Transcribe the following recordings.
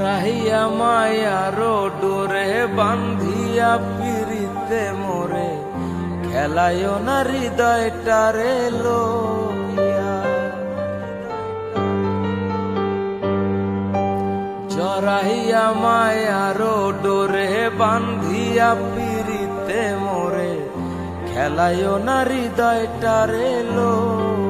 জরাইয়া মায়ারো ডোরে বান্ধিয়া পিরিতে মোরে। খেলায় না হৃদয়টারে লইয়া। জরাইয়া মায়ারো ডোরে বান্ধিয়া পিরিতে মোরে। খেলায় না হৃদয়টারে লইয়া।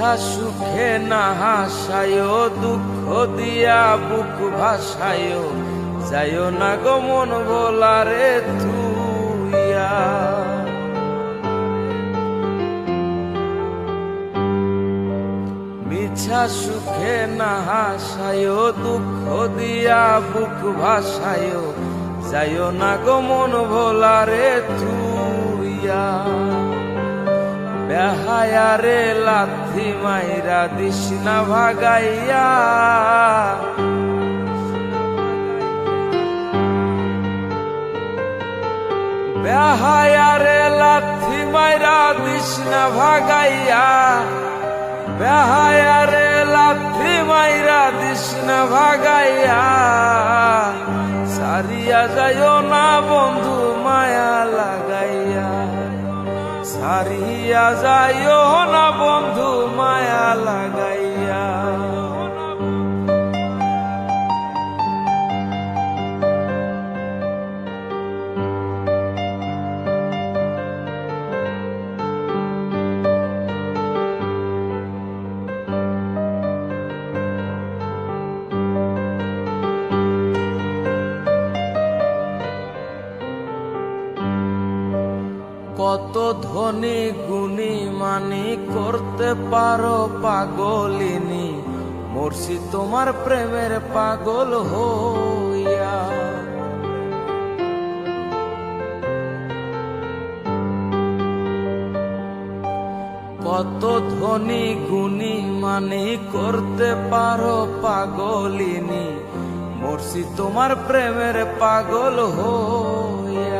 মিঠা সুখে না হাসায়, দুঃখ দিয়া বুক ভাসায় যাইও না গো মন বলারে তুইয়া মিছা সুখে না হাসায়, দুঃখ দিয়া বুক ভাসায় যাইও না গো মন ভোলারে তুইয়া বেহায়ারে লাথি মাইরা দিস না ভাগাইয়া বেহায়ারে লাথি মাইরা দিস না ভাগাইয়া বেহায়ারে লাথি মাইরা দিস না ভাগাইয়া। সারিয়া যাইও সারিয়া যাইও না বন্ধু। কত ধনী গুণী মানি করতে পারো পাগলিনী। মর্ষি তোমার প্রেমের পাগল হইয়া। কত ধনী গুণী মানি করতে পারো পাগলিনী। মর্ষি তোমার প্রেমের পাগল হইয়া।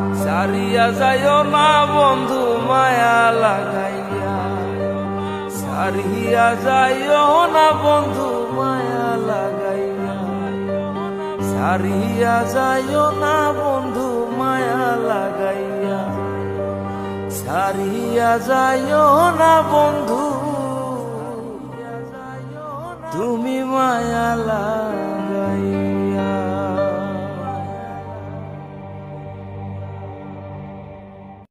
সারিয়া যাইও না বন্ধু মায়া লাগাইয়া। সারিয়া যাইও না বন্ধু মায়া লাগাইয়া। সারিয়া যাইও না বন্ধু মায়া লাগাইয়া। সারিয়া যাইও না বন্ধু, তুমি মায়া লাগাইয়া।